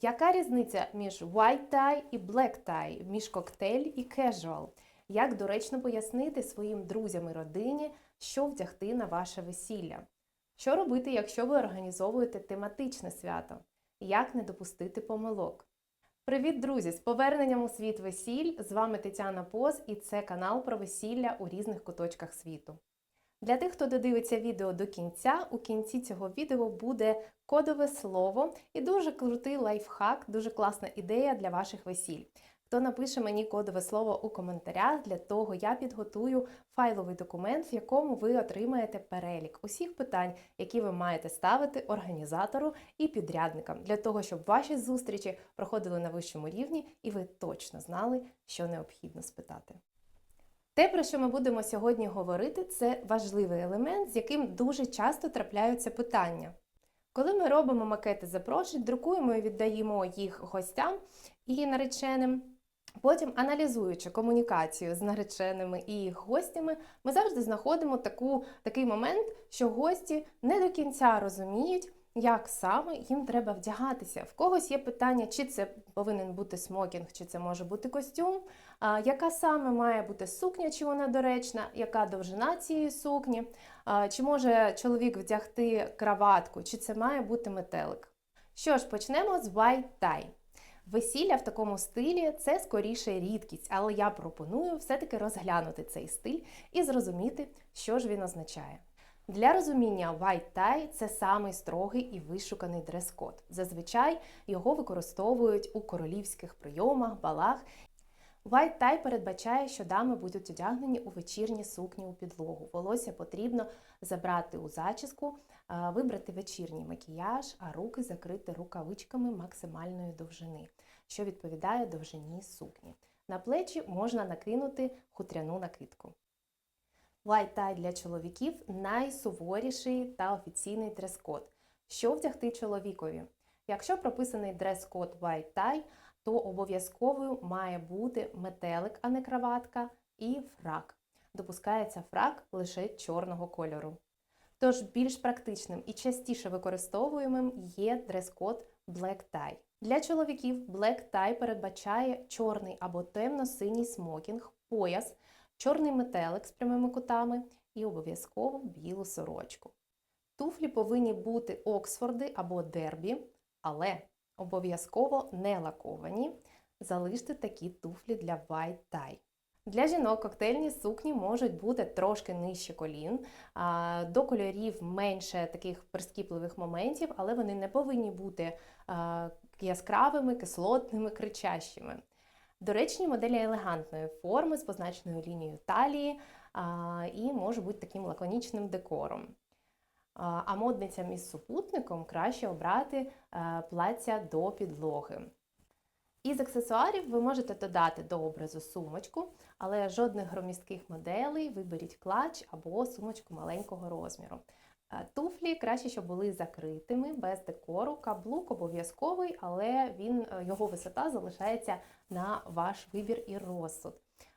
Яка різниця між white tie і black tie, між коктейль і casual? Як доречно пояснити своїм друзям і родині, що вдягти на ваше весілля? Що робити, якщо ви організовуєте тематичне свято? Як не допустити помилок? Привіт, друзі! З поверненням у світ весіль! З вами Тетяна Поз і це канал про весілля у різних куточках світу. Для тих, хто додивиться відео до кінця, у кінці цього відео буде кодове слово і дуже крутий лайфхак, дуже класна ідея для ваших весіль. Хто напише мені кодове слово у коментарях, для того я підготую файловий документ, в якому ви отримаєте перелік усіх питань, які ви маєте ставити організатору і підрядникам, для того, щоб ваші зустрічі проходили на вищому рівні і ви точно знали, що необхідно спитати. Те, про що ми будемо сьогодні говорити, це важливий елемент, з яким дуже часто трапляються питання. Коли ми робимо макети запрошень, друкуємо і віддаємо їх гостям і нареченим, потім аналізуючи комунікацію з нареченими і їх гостями, ми завжди знаходимо таку, такий момент, що гості не до кінця розуміють, як саме їм треба вдягатися. В когось є питання, чи це повинен бути смокінг, чи це може бути костюм, яка саме має бути сукня, чи вона доречна, яка довжина цієї сукні, чи може чоловік вдягти краватку, чи це має бути метелик. Що ж, почнемо з white tie. Весілля в такому стилі це скоріше рідкість, але я пропоную все-таки розглянути цей стиль і зрозуміти, що ж він означає. Для розуміння white tie – це самий строгий і вишуканий дрес-код. Зазвичай його використовують у королівських прийомах, балах. White tie передбачає, що дами будуть одягнені у вечірні сукні у підлогу. Волосся потрібно забрати у зачіску, вибрати вечірній макіяж, а руки закрити рукавичками максимальної довжини, що відповідає довжині сукні. На плечі можна накинути хутряну накидку. Tie для чоловіків найсуворіший та офіційний дрес-код. Що вдягти чоловікові? Якщо прописаний дрес-код white tie, то обов'язковою має бути метелик, а не краватка, і фрак. Допускається фрак лише чорного кольору. Тож більш практичним і частіше використовуємим є дрес-код black tie. Для чоловіків black tie передбачає чорний або темно-синій смокінг, пояс, чорний метелик з прямими кутами і обов'язково білу сорочку. Туфлі повинні бути Оксфорди або Дербі, але обов'язково не лаковані. Залиште такі туфлі для white tie. Для жінок коктейльні сукні можуть бути трошки нижче колін, до кольорів менше таких прискіпливих моментів, але вони не повинні бути яскравими, кислотними, кричащими. Доречні моделі елегантної форми з позначеною лінією талії а, і може бути таким лаконічним декором. А а модницям із супутником краще обрати е, плаття до підлоги. Із аксесуарів ви можете додати до образу сумочку, але жодних громістких моделей виберіть клач або сумочку маленького розміру. Е, Туфлі краще, щоб були закритими, без декору. Каблук обов'язковий, але він, е, його висота залишається на ваш вибір і розсуд.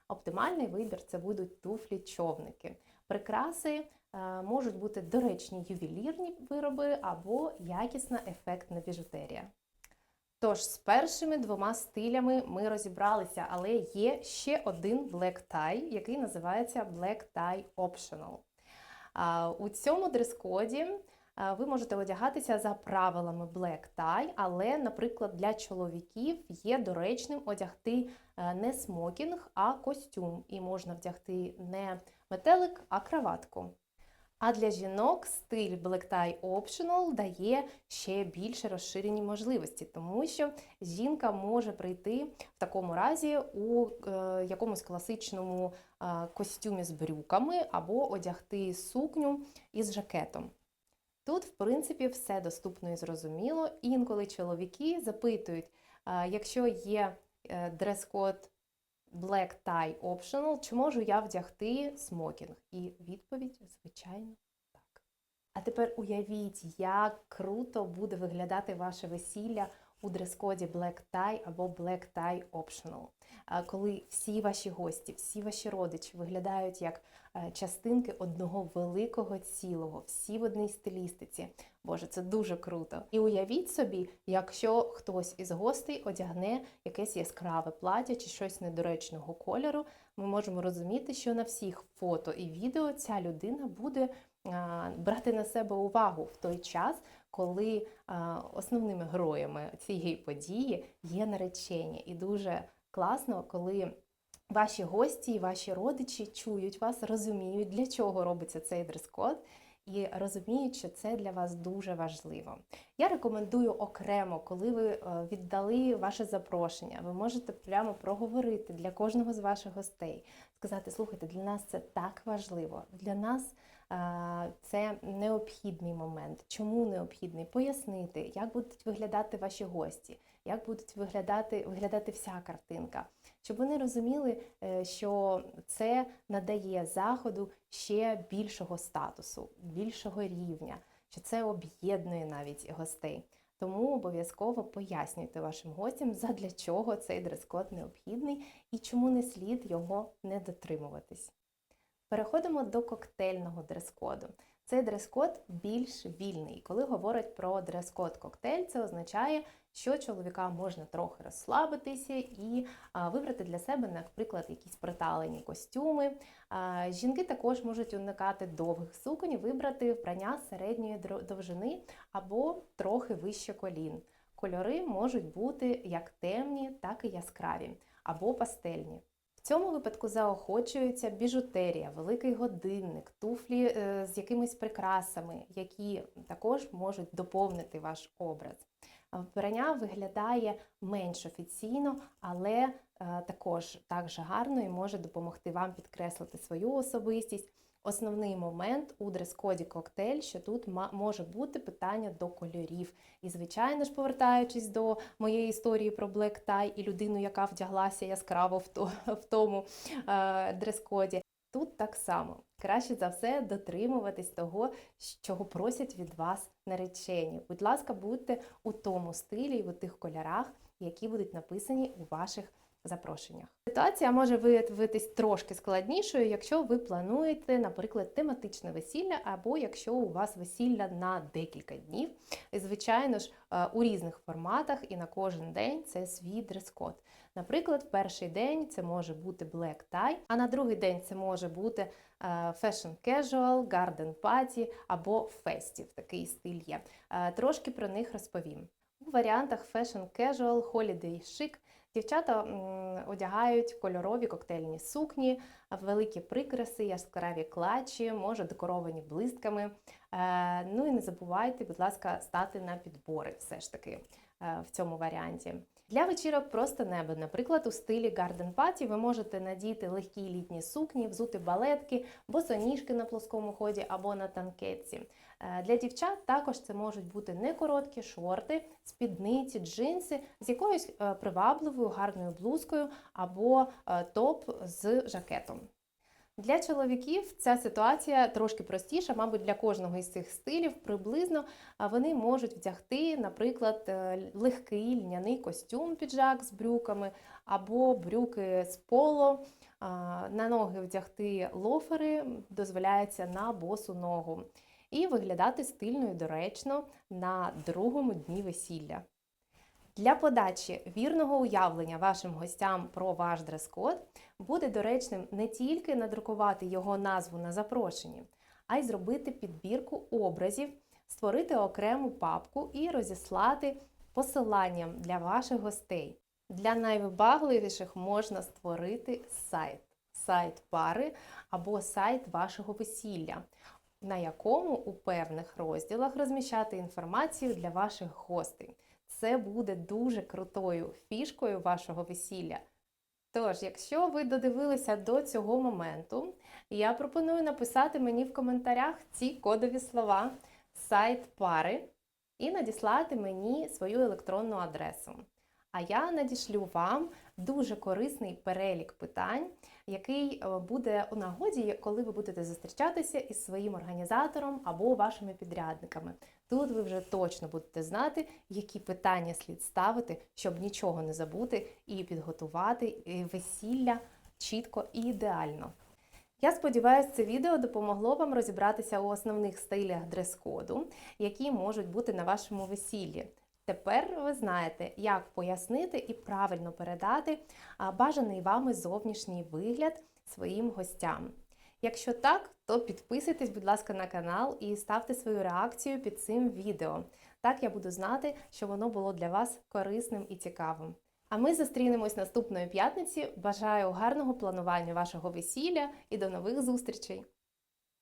Оптимальний вибір це будуть туфлі-човники. Прикраси е, можуть бути доречні ювелірні вироби або якісна ефектна біжутерія. Тож з першими двома стилями ми розібралися, але є ще один black tie, який називається Black Tie Optional. У цьому дрес-коді ви можете одягатися за правилами black tie, але, наприклад, для чоловіків є доречним одягти е, не смокінг, а костюм. І можна вдягти не метелик, а краватку. А для жінок стиль Black Tie Optional дає ще більше розширені можливості, тому що жінка може прийти в такому разі у е, якомусь класичному е, костюмі з брюками або одягти сукню із жакетом. Тут, в принципі, все доступно і зрозуміло. Інколи чоловіки запитують, е, якщо є дрес-код Black Tie Optional, чи можу я вдягти смокінг? І відповідь, звичайно, так. А тепер уявіть, як круто буде виглядати ваше весілля у дрес-коді Black Tie або Black Tie Optional. Коли всі ваші гості, всі ваші родичі виглядають як е, частинки одного великого цілого, всі в одній стилістиці. Боже, це дуже круто. І уявіть собі, якщо хтось із гостей одягне якесь яскраве плаття чи щось недоречного кольору, ми можемо розуміти, що на всіх фото і відео ця людина буде брати на себе увагу в той час, коли основними героями цієї події є наречені. І дуже класно, коли ваші гості і ваші родичі чують вас, розуміють, для чого робиться цей дрес-код. І розуміють, що це для вас дуже важливо. Я рекомендую окремо, коли ви е, віддали ваше запрошення, ви можете прямо проговорити для кожного з ваших гостей, сказати: слухайте, для нас це так важливо, для нас це необхідний момент. Чому необхідний? Пояснити, як будуть виглядати ваші гості, як будуть виглядати, виглядати вся картинка, щоб вони розуміли, е, що це надає заходу ще більшого статусу, більшого рівня, що це об'єднує навіть гостей. Тому обов'язково пояснюйте вашим гостям, задля чого цей дрес-код необхідний і чому не слід його не дотримуватись. Переходимо до коктейльного дрес-коду. Цей дрес-код більш вільний. Коли говорять про дрес-код коктейль, це означає, що чоловікам можна трохи розслабитися і вибрати для себе, наприклад, якісь приталені костюми. Жінки також можуть уникати довгих суконь, вибрати вбрання середньої довжини або трохи вище колін. Кольори можуть бути як темні, так і яскраві, або пастельні. Цьому випадку заохочується біжутерія, великий годинник, туфлі е, з якимись прикрасами, які також можуть доповнити ваш образ. Вбрання виглядає менш офіційно, але е, також так же гарно і може допомогти вам підкреслити свою особистість. Основний момент у дрес-коді коктейль, що тут може бути питання до кольорів. І, звичайно ж, повертаючись до моєї історії про Black Tie і людину, яка вдяглася яскраво в, тому е, дрес-коді, тут так само. Краще за все дотримуватись того, чого просять від вас наречені. Будь ласка, будьте у тому стилі і у тих кольорах, які будуть написані у ваших запрошеннях. Ситуація може виявитись трошки складнішою, якщо ви плануєте, наприклад, тематичне весілля, або якщо у вас весілля на декілька днів. І, звичайно ж, е, у різних форматах і на кожен день це свій дрес-код. Наприклад, в перший день це може бути black tie, а на другий день це може бути е, fashion casual, garden party або festive, такий стиль є. Е, Трошки про них розповім. У варіантах fashion casual, holiday chic дівчата одягають кольорові коктейльні сукні, великі прикраси, яскраві клачі, може декоровані блистками. Е, Ну і не забувайте, будь ласка, стати на підбори все ж таки е, в цьому варіанті. Для вечірок просто небо. Наприклад, у стилі Garden Party ви можете надіти легкі літні сукні, взути балетки, босоніжки на плоскому ході або на танкетці. Е, Для дівчат також це можуть бути не короткі шорти, спідниці, джинси з якоюсь е, привабливою гарною блузкою або е, топ з жакетом. Для чоловіків ця ситуація трошки простіша, мабуть, для кожного із цих стилів приблизно вони можуть вдягти, наприклад, е, легкий льняний костюм піджак з брюками або брюки з поло. На ноги вдягти лофери дозволяється на босу ногу і виглядати стильно і доречно на другому дні весілля. Для подачі вірного уявлення вашим гостям про ваш дрес-код буде доречним не тільки надрукувати його назву на запрошенні, а й зробити підбірку образів, створити окрему папку і розіслати посиланням для ваших гостей. Для найвибагливіших можна створити сайт, сайт пари або сайт вашого весілля, на якому у певних розділах розміщати інформацію для ваших гостей. Це буде дуже крутою фішкою вашого весілля. Тож, якщо ви додивилися до цього моменту, я пропоную написати мені в коментарях ці кодові слова сайт пари і надіслати мені свою електронну адресу. А я надішлю вам дуже корисний перелік питань, який е, буде у нагоді, коли ви будете зустрічатися із своїм організатором або вашими підрядниками. Тут ви вже точно будете знати, які питання слід ставити, щоб нічого не забути і підготувати весілля чітко і ідеально. Я сподіваюся, це відео допомогло вам розібратися у основних стилях дрес-коду, які можуть бути на вашому весіллі. Тепер ви знаєте, як пояснити і правильно передати бажаний вами зовнішній вигляд своїм гостям. Якщо так, то підписуйтесь, будь ласка, на канал і ставте свою реакцію під цим відео. Так я буду знати, що воно було для вас корисним і цікавим. А ми зустрінемось наступної п'ятниці. Бажаю гарного планування вашого весілля і до нових зустрічей!